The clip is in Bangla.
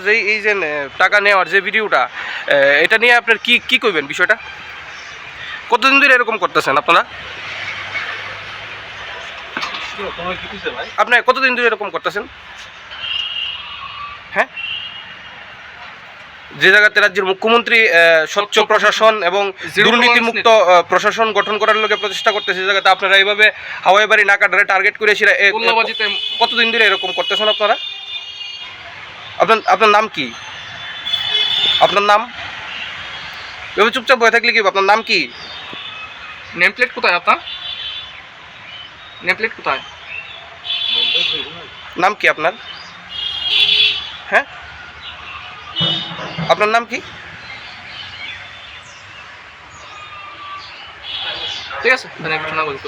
যে এই যে টাকা নেওয়ার যে ভিডিওটা এটা নিয়ে আপনার কি কি কইবেন বিষয়টা? কতদিন ধরে এরকম করতেছেন আপনারা? তোমার কি কইছে ভাই আপনি কতদিন ধরে এরকম করতেছেন? হ্যাঁ? যে জায়গাতে রাজ্যের মুখ্যমন্ত্রী স্বচ্ছ প্রশাসন এবং দুর্নীতিমুক্ত প্রশাসন গঠন করার লোকে প্রচেষ্টা করতেছে জায়গাতে আপনারা এইভাবে হাওয়াই বাড়ি নাকাডারে টার্গেট করে সেটা এ- গোল্লাবাজিতে কতদিন ধরে এরকম করতেছেন আপনারা? আপনার আপনার নাম কি আপনার নাম এভাবে চুপচাপ বয়ে থাকলে কি হবে? আপনার নাম কি নেম প্লেট কোথায় আপনার নেম প্লেট কোথায় নাম কি আপনার হ্যাঁ আপনার নাম কি ঠিক আছে মানে একটু না বলতে